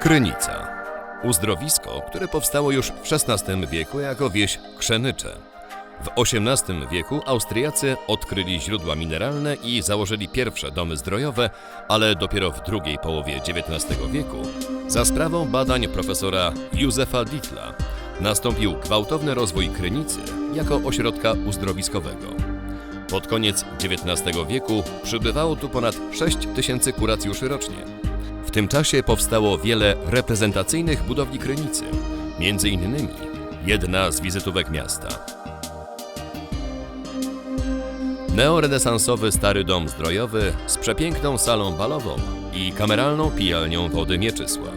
Krynica. Uzdrowisko, które powstało już w XVI wieku jako wieś Krzenicze. W XVIII wieku Austriacy odkryli źródła mineralne i założyli pierwsze domy zdrojowe, ale dopiero w drugiej połowie XIX wieku, za sprawą badań profesora Józefa Dittla, nastąpił gwałtowny rozwój Krynicy jako ośrodka uzdrowiskowego. Pod koniec XIX wieku przybywało tu ponad 6 tysięcy kuracjuszy rocznie. W tym czasie powstało wiele reprezentacyjnych budowli Krynicy, między innymi jedna z wizytówek miasta. Neorenesansowy stary dom zdrojowy z przepiękną salą balową i kameralną pijalnią wody Mieczysław.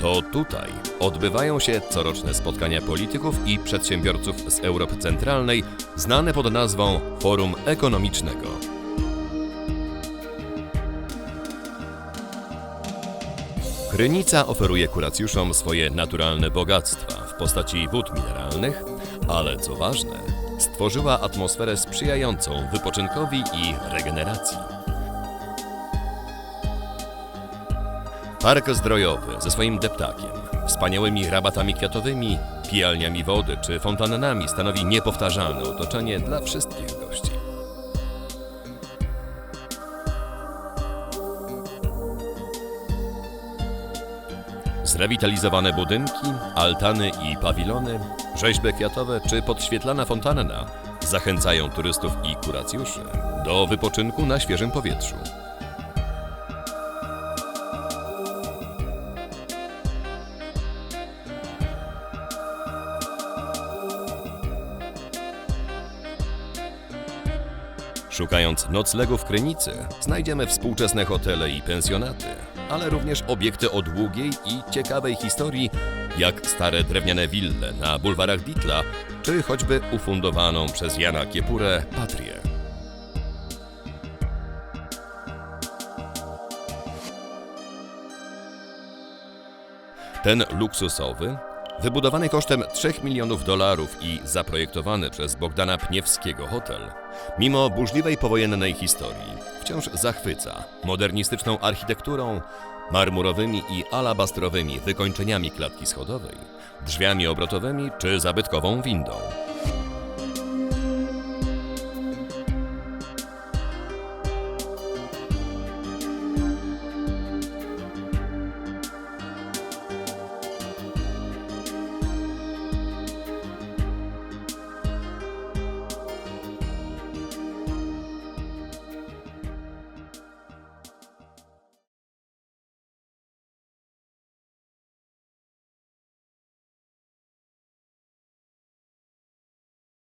To tutaj odbywają się coroczne spotkania polityków i przedsiębiorców z Europy Centralnej, znane pod nazwą Forum Ekonomicznego. Krynica oferuje kuracjuszom swoje naturalne bogactwa w postaci wód mineralnych, ale co ważne, stworzyła atmosferę sprzyjającą wypoczynkowi i regeneracji. Park zdrojowy ze swoim deptakiem, wspaniałymi rabatami kwiatowymi, pijalniami wody czy fontannami stanowi niepowtarzalne otoczenie dla wszystkich Zrewitalizowane budynki, altany i pawilony, rzeźby kwiatowe czy podświetlana fontanna zachęcają turystów i kuracjuszy do wypoczynku na świeżym powietrzu. Szukając noclegu w Krynicy, znajdziemy współczesne hotele i pensjonaty, ale również obiekty o długiej i ciekawej historii, jak stare drewniane wille na bulwarach Ditla, czy choćby ufundowaną przez Jana Kiepurę Patrię. Ten luksusowy, wybudowany kosztem 3 milionów dolarów i zaprojektowany przez Bogdana Pniewskiego hotel, mimo burzliwej powojennej historii, wciąż zachwyca modernistyczną architekturą, marmurowymi i alabastrowymi wykończeniami klatki schodowej, drzwiami obrotowymi czy zabytkową windą.